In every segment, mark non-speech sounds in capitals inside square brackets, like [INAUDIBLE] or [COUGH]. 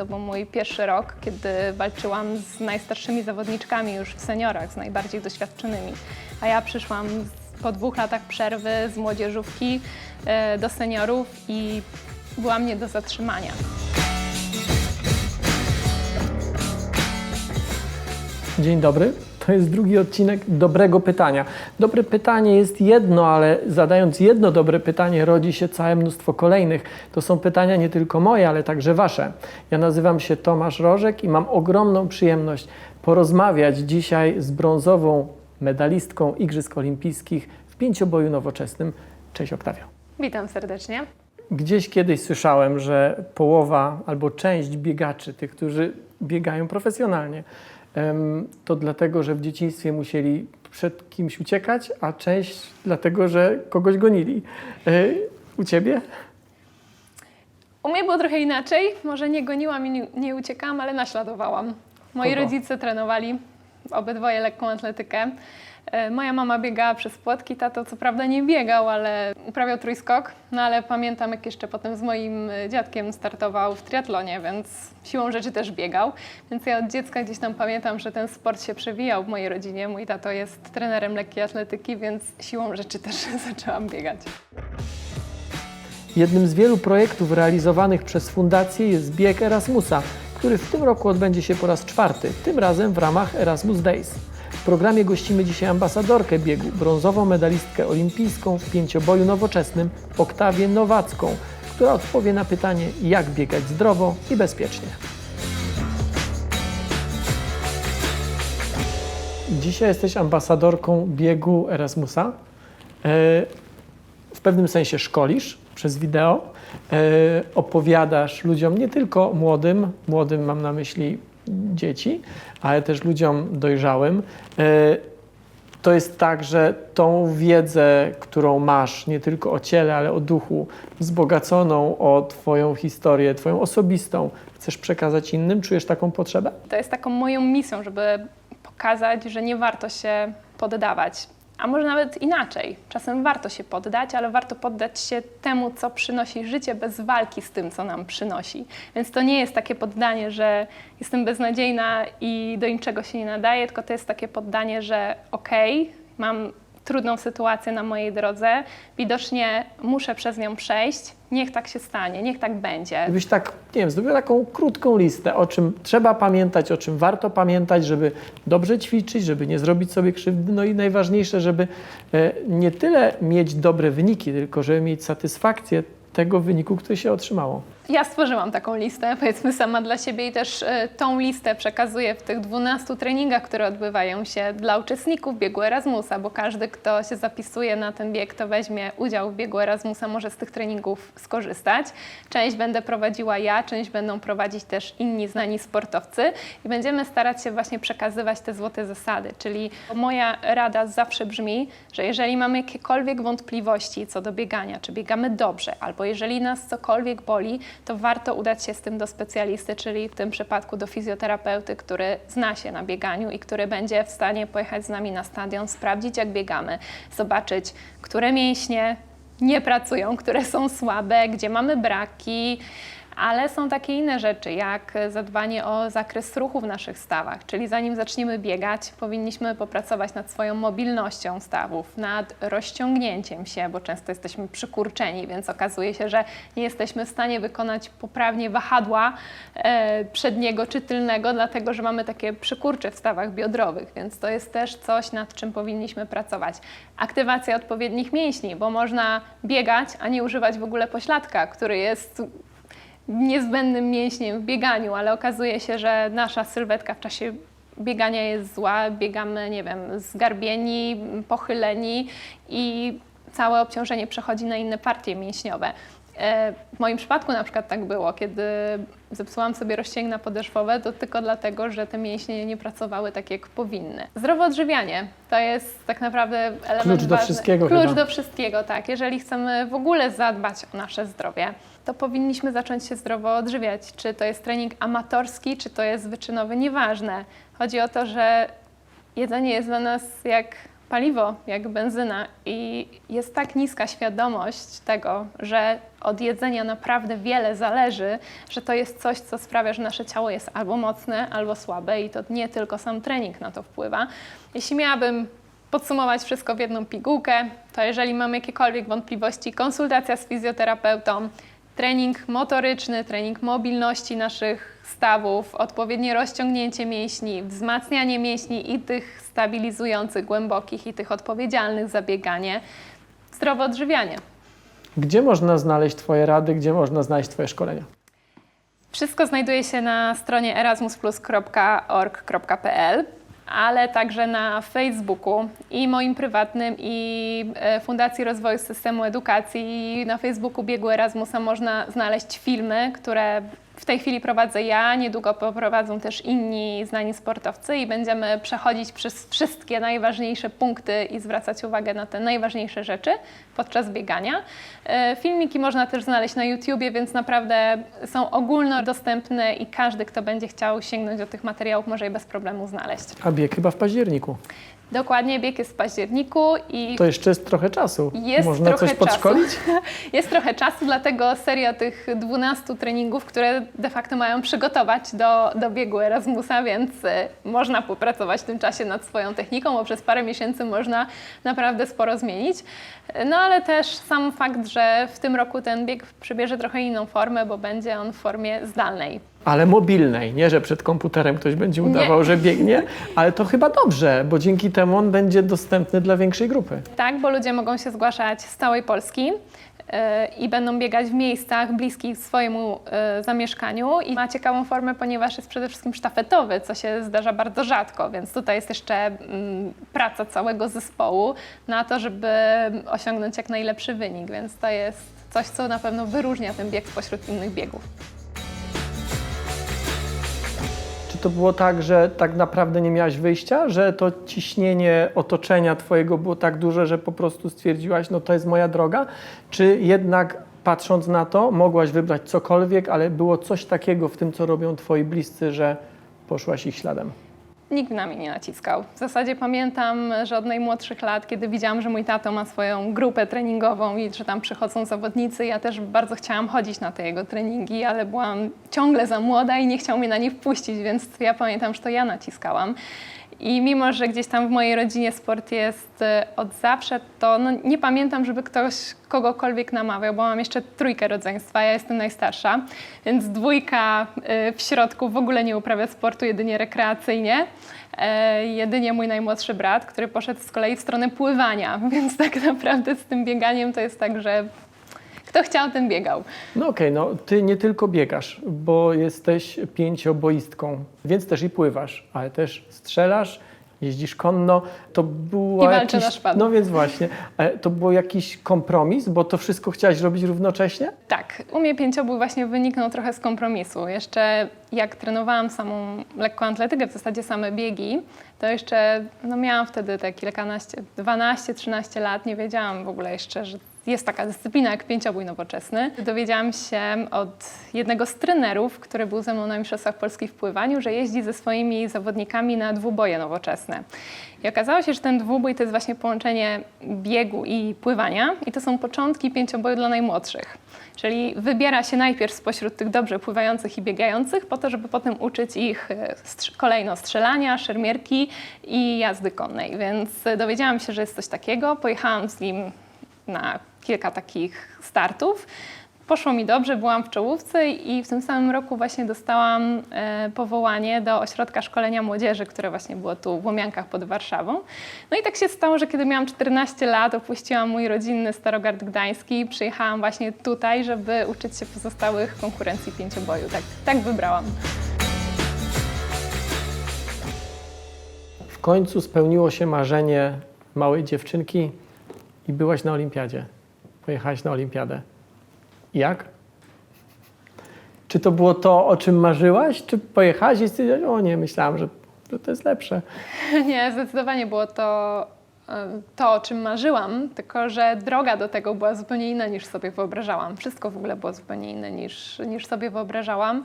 To był mój pierwszy rok, kiedy walczyłam z najstarszymi zawodniczkami już w seniorach, z najbardziej doświadczonymi. A ja przyszłam po dwóch latach przerwy z młodzieżówki e, do seniorów i byłam nie do zatrzymania. Dzień dobry. To jest drugi odcinek dobrego pytania. Dobre pytanie jest jedno, ale zadając jedno dobre pytanie, rodzi się całe mnóstwo kolejnych. To są pytania nie tylko moje, ale także wasze. Ja nazywam się Tomasz Rożek i mam ogromną przyjemność porozmawiać dzisiaj z brązową medalistką Igrzysk Olimpijskich w pięcioboju nowoczesnym. Cześć Oktawio. Witam serdecznie. Gdzieś kiedyś słyszałem, że połowa albo część biegaczy, tych, którzy biegają profesjonalnie, to dlatego, że w dzieciństwie musieli przed kimś uciekać, a część dlatego, że kogoś gonili. E, U ciebie? U mnie było trochę inaczej. Może nie goniłam i nie, nie uciekałam, ale naśladowałam. Moi Kogo? rodzice trenowali obydwoje lekką atletykę. E, Moja mama biegała przez płotki, tato co prawda nie biegał, ale uprawiał trójskok. No ale pamiętam, jak jeszcze potem z moim e, dziadkiem startował w triatlonie, więc siłą rzeczy też biegał. Więc ja od dziecka gdzieś tam pamiętam, że ten sport się przewijał w mojej rodzinie. Mój tato jest trenerem lekkiej atletyki, więc siłą rzeczy też [LAUGHS] zaczęłam biegać. Jednym z wielu projektów realizowanych przez Fundację jest bieg Erasmusa, który w tym roku odbędzie się po raz czwarty, tym razem w ramach Erasmus Days. Programie gościmy dzisiaj ambasadorkę biegu, brązową medalistkę olimpijską w pięcioboju nowoczesnym Oktawię Nowacką, która odpowie na pytanie, jak biegać zdrowo i bezpiecznie. Dzisiaj jesteś ambasadorką biegu Erasmusa. E, w pewnym sensie szkolisz przez wideo, e, opowiadasz ludziom, nie tylko młodym, młodym mam na myśli dzieci, ale też ludziom dojrzałym. E, to jest tak, że tą wiedzę, którą masz, nie tylko o ciele, ale o duchu, wzbogaconą o Twoją historię, Twoją osobistą, chcesz przekazać innym? Czujesz taką potrzebę? To jest taką moją misją, żeby pokazać, że nie warto się poddawać. A może nawet inaczej. Czasem warto się poddać, ale warto poddać się temu, co przynosi życie bez walki z tym, co nam przynosi. Więc to nie jest takie poddanie, że jestem beznadziejna i do niczego się nie nadaję, tylko to jest takie poddanie, że okej, mam trudną sytuację na mojej drodze, widocznie muszę przez nią przejść, niech tak się stanie, niech tak będzie. Gdybyś tak, nie wiem, zrobił taką krótką listę, o czym trzeba pamiętać, o czym warto pamiętać, żeby dobrze ćwiczyć, żeby nie zrobić sobie krzywdy, no i najważniejsze, żeby e, nie tyle mieć dobre wyniki, tylko żeby mieć satysfakcję tego wyniku, który się otrzymało. Ja stworzyłam taką listę, powiedzmy sama dla siebie i też e, tą listę przekazuję w tych 12 treningach, które odbywają się dla uczestników biegu Erasmusa, bo każdy, kto się zapisuje na ten bieg, to weźmie udział w biegu Erasmusa, może z tych treningów skorzystać. Część będę prowadziła ja, część będą prowadzić też inni znani sportowcy i będziemy starać się właśnie przekazywać te złote zasady, czyli moja rada zawsze brzmi, że jeżeli mamy jakiekolwiek wątpliwości co do biegania, czy biegamy dobrze, albo jeżeli nas cokolwiek boli, to warto udać się z tym do specjalisty, czyli w tym przypadku do fizjoterapeuty, który zna się na bieganiu i który będzie w stanie pojechać z nami na stadion, sprawdzić jak biegamy, zobaczyć, które mięśnie nie pracują, które są słabe, gdzie mamy braki. Ale są takie inne rzeczy, jak zadbanie o zakres ruchu w naszych stawach, czyli zanim zaczniemy biegać, powinniśmy popracować nad swoją mobilnością stawów, nad rozciągnięciem się, bo często jesteśmy przykurczeni, więc okazuje się, że nie jesteśmy w stanie wykonać poprawnie wahadła e, przedniego czy tylnego, dlatego że mamy takie przykurcze w stawach biodrowych, więc to jest też coś, nad czym powinniśmy pracować. Aktywacja odpowiednich mięśni, bo można biegać, a nie używać w ogóle pośladka, który jest niezbędnym mięśniem w bieganiu, ale okazuje się, że nasza sylwetka w czasie biegania jest zła, biegamy, nie wiem, zgarbieni, pochyleni i całe obciążenie przechodzi na inne partie mięśniowe. W moim przypadku na przykład tak było, kiedy zepsułam sobie rozcięgna podeszwowe, to tylko dlatego, że te mięśnie nie pracowały tak, jak powinny. Zdrowe odżywianie to jest tak naprawdę element Klucz do ważny. wszystkiego Klucz chyba. do wszystkiego, tak. Jeżeli chcemy w ogóle zadbać o nasze zdrowie, to powinniśmy zacząć się zdrowo odżywiać. Czy to jest trening amatorski, czy to jest wyczynowy, nieważne. Chodzi o to, że jedzenie jest dla nas jak paliwo, jak benzyna i jest tak niska świadomość tego, że od jedzenia naprawdę wiele zależy, że to jest coś, co sprawia, że nasze ciało jest albo mocne, albo słabe i to nie tylko sam trening na to wpływa. Jeśli miałabym podsumować wszystko w jedną pigułkę, to jeżeli mam jakiekolwiek wątpliwości, konsultacja z fizjoterapeutą, trening motoryczny, trening mobilności naszych stawów, odpowiednie rozciągnięcie mięśni, wzmacnianie mięśni i tych stabilizujących, głębokich i tych odpowiedzialnych za bieganie, zdrowe odżywianie. Gdzie można znaleźć Twoje rady, gdzie można znaleźć Twoje szkolenia? Wszystko znajduje się na stronie erasmusplus.org.pl, ale także na Facebooku i moim prywatnym i e, Fundacji Rozwoju Systemu Edukacji. I na Facebooku Biegu Erasmusa można znaleźć filmy, które w tej chwili prowadzę ja, niedługo poprowadzą też inni znani sportowcy i będziemy przechodzić przez wszystkie najważniejsze punkty i zwracać uwagę na te najważniejsze rzeczy podczas biegania. E, Filmiki można też znaleźć na YouTubie, więc naprawdę są ogólnodostępne i każdy, kto będzie chciał sięgnąć do tych materiałów, może je bez problemu znaleźć. A bieg chyba w październiku. Dokładnie, bieg jest w październiku i To jeszcze jest trochę czasu. Jest Można coś podszkolić? Czasu. [LAUGHS] Jest trochę czasu, dlatego seria tych 12 treningów, które de facto mają przygotować do, do biegu Erasmusa, więc y, można popracować w tym czasie nad swoją techniką, bo przez parę miesięcy można naprawdę sporo zmienić. No ale też sam fakt, że w tym roku ten bieg przybierze trochę inną formę, bo będzie on w formie zdalnej. Ale mobilnej, nie, że przed komputerem ktoś będzie udawał, że biegnie, ale to chyba dobrze, bo dzięki temu on będzie dostępny dla większej grupy. Tak, bo ludzie mogą się zgłaszać z całej Polski yy, i będą biegać w miejscach bliskich swojemu yy, zamieszkaniu i ma ciekawą formę, ponieważ jest przede wszystkim sztafetowy, co się zdarza bardzo rzadko, więc tutaj jest jeszcze mm, praca całego zespołu na to, żeby osiągnąć jak najlepszy wynik, więc to jest coś, co na pewno wyróżnia ten bieg spośród innych biegów. To było tak, że tak naprawdę nie miałaś wyjścia, że to ciśnienie otoczenia twojego było tak duże, że po prostu stwierdziłaś, no to jest moja droga? Czy jednak patrząc na to, mogłaś wybrać cokolwiek, ale było coś takiego w tym, co robią twoi bliscy, że poszłaś ich śladem? Nikt na mnie nie naciskał. W zasadzie pamiętam, że od najmłodszych lat, kiedy widziałam, że mój tato ma swoją grupę treningową i że tam przychodzą zawodnicy, ja też bardzo chciałam chodzić na te jego treningi, ale byłam ciągle za młoda i nie chciał mnie na nie wpuścić, więc ja pamiętam, że to ja naciskałam. I mimo, że gdzieś tam w mojej rodzinie sport jest e, od zawsze, to no, nie pamiętam, żeby ktoś kogokolwiek namawiał, bo mam jeszcze trójkę rodzeństwa, ja jestem najstarsza, więc dwójka e, w środku w ogóle nie uprawia sportu, jedynie rekreacyjnie. E, jedynie mój najmłodszy brat, który poszedł z kolei w stronę pływania, [LAUGHS] więc tak naprawdę z tym bieganiem to jest tak, że kto chciał, ten biegał. No okej, no ty nie tylko biegasz, bo jesteś pięcioboistką, więc też i pływasz, ale też strzelasz, jeździsz konno. To było I walczę jakiś, na szpadę. No więc właśnie, e, to był jakiś kompromis, bo to wszystko chciałaś robić równocześnie? Tak, u mnie pięciobój właśnie wyniknął trochę z kompromisu. Jeszcze jak trenowałam samą lekką atletykę, w zasadzie same biegi, to jeszcze no miałam wtedy te kilkanaście, 12-13 lat, nie wiedziałam w ogóle jeszcze, że jest taka dyscyplina jak pięciobój nowoczesny. Dowiedziałam się od jednego z trenerów, który był ze mną na Mistrzostwach Polski w pływaniu, że jeździ ze swoimi zawodnikami na dwuboje nowoczesne. I okazało się, że ten dwubój to jest właśnie połączenie biegu i pływania i to są początki pięcioboju dla najmłodszych. Czyli wybiera się najpierw spośród tych dobrze pływających i biegających, po to, żeby potem uczyć ich e, kolejno strzelania, szermierki i jazdy konnej. Więc e, dowiedziałam się, że jest coś takiego. Pojechałam z nim na kilka takich startów. Poszło mi dobrze, byłam w czołówce i w tym samym roku właśnie dostałam e, powołanie do ośrodka szkolenia młodzieży, które właśnie było tu w Łomiankach pod Warszawą. No i tak się stało, że kiedy miałam 14 lat, opuściłam mój rodzinny Starogard Gdański i przyjechałam właśnie tutaj, żeby uczyć się pozostałych konkurencji pięcioboju. Tak, tak wybrałam. W końcu spełniło się marzenie małej dziewczynki i byłaś na olimpiadzie. Pojechałaś na olimpiadę. Jak? Czy to było to, o czym marzyłaś? Czy pojechałaś i stwierdziłaś, o nie, myślałam, że, że to jest lepsze. [LAUGHS] Nie, zdecydowanie było to to, o czym marzyłam, tylko że droga do tego była zupełnie inna niż sobie wyobrażałam. Wszystko w ogóle było zupełnie inne niż, niż sobie wyobrażałam.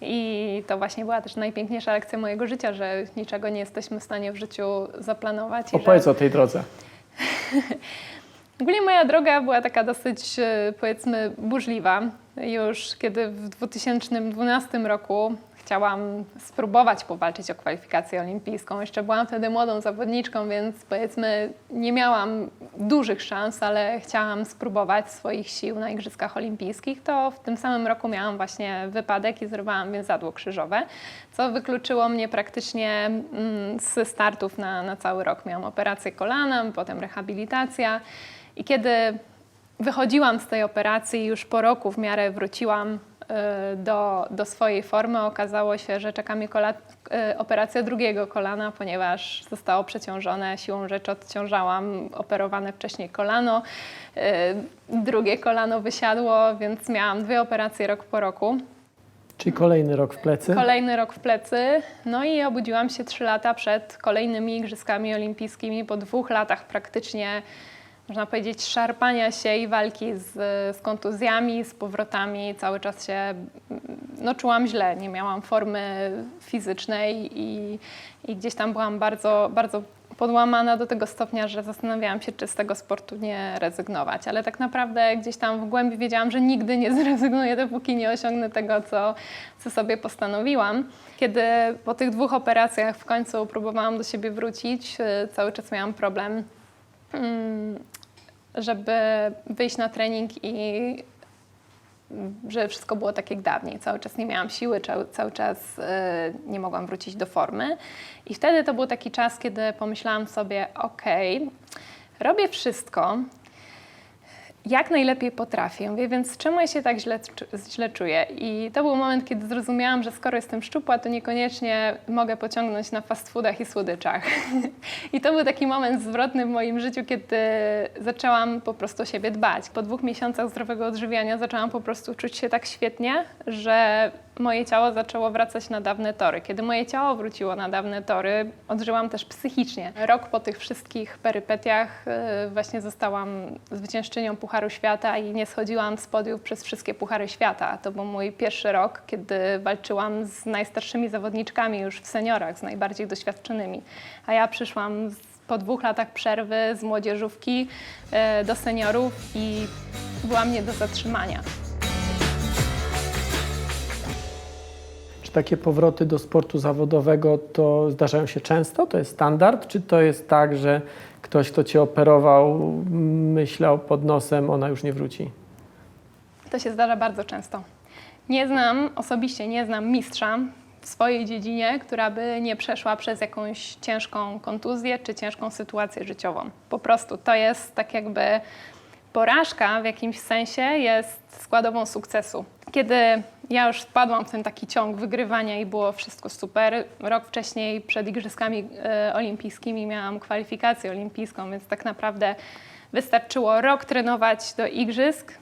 I to właśnie była też najpiękniejsza lekcja mojego życia, że niczego nie jesteśmy w stanie w życiu zaplanować. Opowiedz że... o tej drodze. [LAUGHS] Ogólnie moja droga była taka dosyć, e, powiedzmy, burzliwa. Już kiedy w 2012 roku chciałam spróbować powalczyć o kwalifikację olimpijską. Jeszcze byłam wtedy młodą zawodniczką, więc powiedzmy nie miałam dużych szans, ale chciałam spróbować swoich sił na Igrzyskach Olimpijskich. To w tym samym roku miałam właśnie wypadek i zerwałam więzadło krzyżowe, co wykluczyło mnie praktycznie mm, z startów na, na cały rok. Miałam operację kolana, potem rehabilitacja. I kiedy wychodziłam z tej operacji, już po roku w miarę wróciłam y, do, do swojej formy, okazało się, że czeka mnie kola, y, operacja drugiego kolana, ponieważ zostało przeciążone, siłą rzeczy odciążałam operowane wcześniej kolano. Y, Drugie kolano wysiadło, więc miałam dwie operacje rok po roku. Czyli kolejny rok w plecy. Kolejny rok w plecy, no i obudziłam się trzy lata przed kolejnymi Igrzyskami Olimpijskimi, po dwóch latach praktycznie, można powiedzieć, szarpania się i walki z, z kontuzjami, z powrotami. Cały czas się no, czułam źle, nie miałam formy fizycznej i, i gdzieś tam byłam bardzo, bardzo podłamana do tego stopnia, że zastanawiałam się, czy z tego sportu nie rezygnować. Ale tak naprawdę gdzieś tam w głębi wiedziałam, że nigdy nie [LAUGHS] zrezygnuję, dopóki nie osiągnę tego, co, co sobie postanowiłam. Kiedy po tych dwóch operacjach w końcu próbowałam do siebie wrócić, y, cały czas miałam problem, żeby wyjść na trening i że wszystko było tak jak dawniej. Cały czas nie miałam siły, cały, czas y, nie mogłam wrócić do formy. I wtedy to był taki czas, kiedy pomyślałam sobie, okej, robię wszystko, jak najlepiej potrafię, Mówię, więc czemu ja się tak źle, źle czuję? I to był moment, kiedy zrozumiałam, że skoro jestem szczupła, to niekoniecznie mogę pociągnąć na fast foodach i słodyczach. [LAUGHS] I to był taki moment zwrotny w moim życiu, kiedy zaczęłam po prostu siebie dbać. Po dwóch miesiącach zdrowego odżywiania zaczęłam po prostu czuć się tak świetnie, że moje ciało zaczęło wracać na dawne tory. Kiedy moje ciało wróciło na dawne tory, odżyłam też psychicznie. Rok po tych wszystkich perypetiach yy, właśnie zostałam zwyciężczynią Pucharu Świata i nie schodziłam z podiów przez wszystkie Puchary Świata. To był mój pierwszy rok, kiedy walczyłam z najstarszymi zawodniczkami już w seniorach, z najbardziej doświadczonymi. A ja przyszłam po dwóch latach przerwy z młodzieżówki yy, do seniorów i byłam nie do zatrzymania. Takie powroty do sportu zawodowego to zdarzają się często? To jest standard? Czy to jest tak, że ktoś, kto cię operował, myślał pod nosem, ona już nie wróci? To się zdarza bardzo często. Nie znam, osobiście nie znam mistrza w swojej dziedzinie, która by nie przeszła przez jakąś ciężką kontuzję czy ciężką sytuację życiową. Po prostu to jest tak jakby porażka w jakimś sensie jest składową sukcesu. Kiedy ja już wpadłam w ten taki ciąg wygrywania i było wszystko super, rok wcześniej przed Igrzyskami e, Olimpijskimi miałam kwalifikację olimpijską, więc tak naprawdę wystarczyło rok trenować do Igrzysk,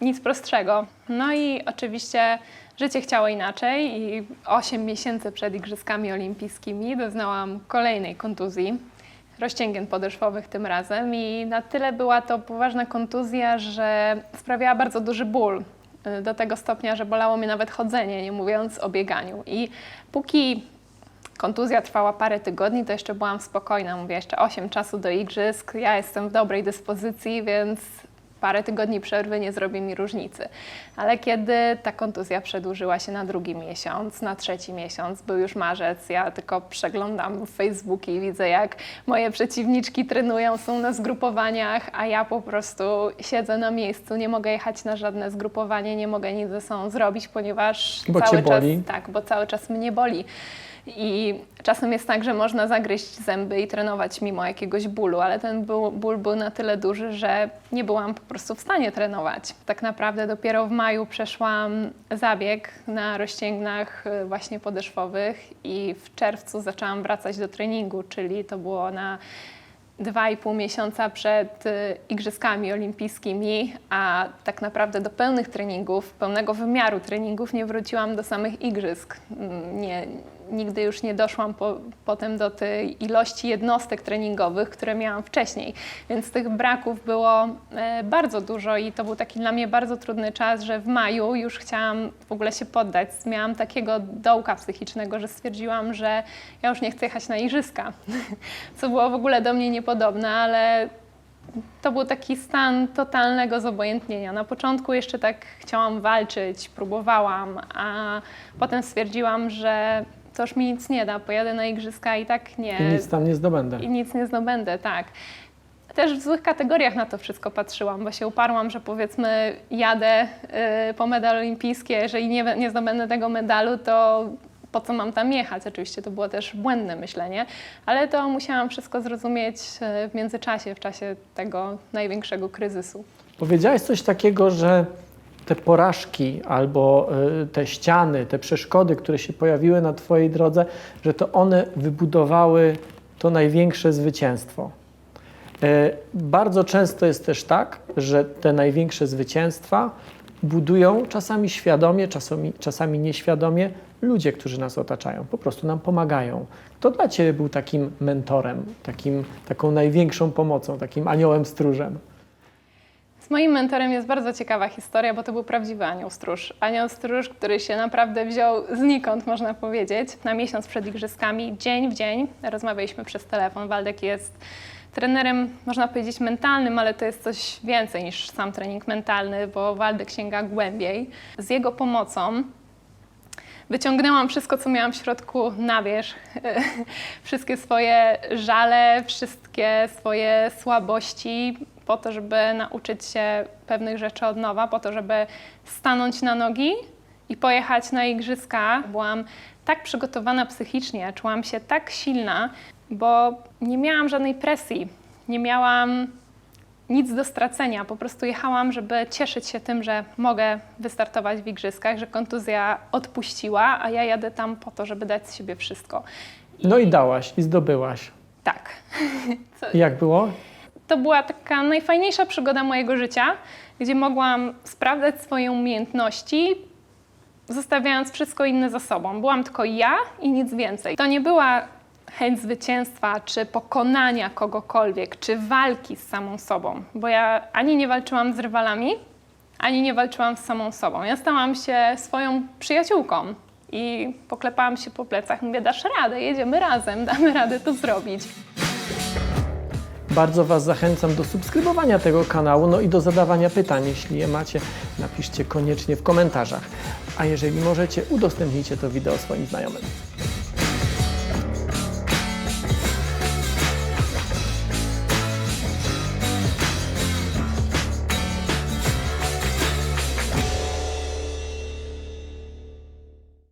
nic prostszego. No i oczywiście życie chciało inaczej i 8 miesięcy przed Igrzyskami Olimpijskimi doznałam kolejnej kontuzji, rozcięgien podeszwowych tym razem i na tyle była to poważna kontuzja, że sprawiała bardzo duży ból. y, Do tego stopnia, że bolało mnie nawet chodzenie, nie mówiąc o bieganiu. I póki kontuzja trwała parę tygodni, to jeszcze byłam spokojna. Mówię, jeszcze 8 czasu do igrzysk, ja jestem w dobrej dyspozycji, więc parę tygodni przerwy nie zrobi mi różnicy. Ale kiedy ta kontuzja przedłużyła się na drugi miesiąc, na trzeci miesiąc, był już marzec, ja tylko przeglądam Facebook i widzę, jak moje przeciwniczki trenują, są na zgrupowaniach, a ja po prostu siedzę na miejscu, nie mogę jechać na żadne zgrupowanie, nie mogę nic ze sobą zrobić, ponieważ Bo cały czas boli? tak, bo cały czas mnie boli. I czasem jest tak, że można zagryźć zęby i trenować mimo jakiegoś bólu, ale ten ból, był na tyle duży, że nie byłam po prostu w stanie trenować. Tak naprawdę dopiero w maju przeszłam zabieg na rozcięgnach y, właśnie podeszwowych i w czerwcu zaczęłam wracać do treningu, czyli to było na dwa i pół miesiąca przed y, Igrzyskami Olimpijskimi, a tak naprawdę do pełnych treningów, pełnego wymiaru treningów nie wróciłam do samych Igrzysk. Mm, Nie, nigdy już nie doszłam po, potem do tej ilości jednostek treningowych, które miałam wcześniej. Więc tych braków było e, bardzo dużo i to był taki dla mnie bardzo trudny czas, że w maju już chciałam w ogóle się poddać. Miałam takiego dołka psychicznego, że stwierdziłam, że ja już nie chcę jechać na igrzyska, [LAUGHS] co było w ogóle do mnie niepodobne, ale to był taki stan totalnego zobojętnienia. Na początku jeszcze tak chciałam walczyć, próbowałam, a potem stwierdziłam, że to już mi nic nie da, pojadę na igrzyska i tak nie. I nic tam nie zdobędę. I nic nie zdobędę, tak. Też w złych kategoriach na to wszystko patrzyłam, bo się uparłam, że powiedzmy jadę y, po medal olimpijski, jeżeli nie, nie zdobędę tego medalu, to po co mam tam jechać? Oczywiście to było też błędne myślenie, ale to musiałam wszystko zrozumieć y, w międzyczasie, w czasie tego największego kryzysu. Powiedziałeś coś takiego, że te porażki albo y, te ściany, te przeszkody, które się pojawiły na Twojej drodze, że to one wybudowały to największe zwycięstwo. Y, Bardzo często jest też tak, że te największe zwycięstwa budują czasami świadomie, czasami, czasami nieświadomie ludzie, którzy nas otaczają, po prostu nam pomagają. Kto dla Ciebie był takim mentorem, takim, taką największą pomocą, takim aniołem stróżem? Moim mentorem jest bardzo ciekawa historia, bo to był prawdziwy anioł stróż. Anioł stróż, który się naprawdę wziął znikąd, można powiedzieć. Na miesiąc przed igrzyskami, dzień w dzień, rozmawialiśmy przez telefon. Waldek jest trenerem, można powiedzieć, mentalnym, ale to jest coś więcej niż sam trening mentalny, bo Waldek sięga głębiej. Z jego pomocą Wyciągnęłam wszystko, co miałam w środku na wierzch. [LAUGHS] Wszystkie swoje żale, wszystkie swoje słabości, po to, żeby nauczyć się pewnych rzeczy od nowa, po to, żeby stanąć na nogi i pojechać na igrzyska. Byłam tak przygotowana psychicznie, czułam się tak silna, bo nie miałam żadnej presji, nie miałam nic do stracenia. Po prostu jechałam, żeby cieszyć się tym, że mogę wystartować w igrzyskach, że kontuzja odpuściła, a ja jadę tam po to, żeby dać z siebie wszystko. No i dałaś, i zdobyłaś. Tak. [LAUGHS] Co, I jak było? To była taka najfajniejsza przygoda mojego życia, gdzie mogłam sprawdzać swoje umiejętności, zostawiając wszystko inne za sobą. Byłam tylko ja i nic więcej. To nie była chęć zwycięstwa, czy pokonania kogokolwiek, czy walki z samą sobą, bo ja ani nie walczyłam z rywalami, ani nie walczyłam z samą sobą. Ja stałam się swoją przyjaciółką i poklepałam się po plecach. Mówię, dasz radę, jedziemy razem, damy radę to zrobić. Bardzo Was zachęcam do subskrybowania tego kanału, no i do zadawania pytań. Jeśli je macie, napiszcie koniecznie w komentarzach. A jeżeli możecie, udostępnijcie to wideo swoim znajomym.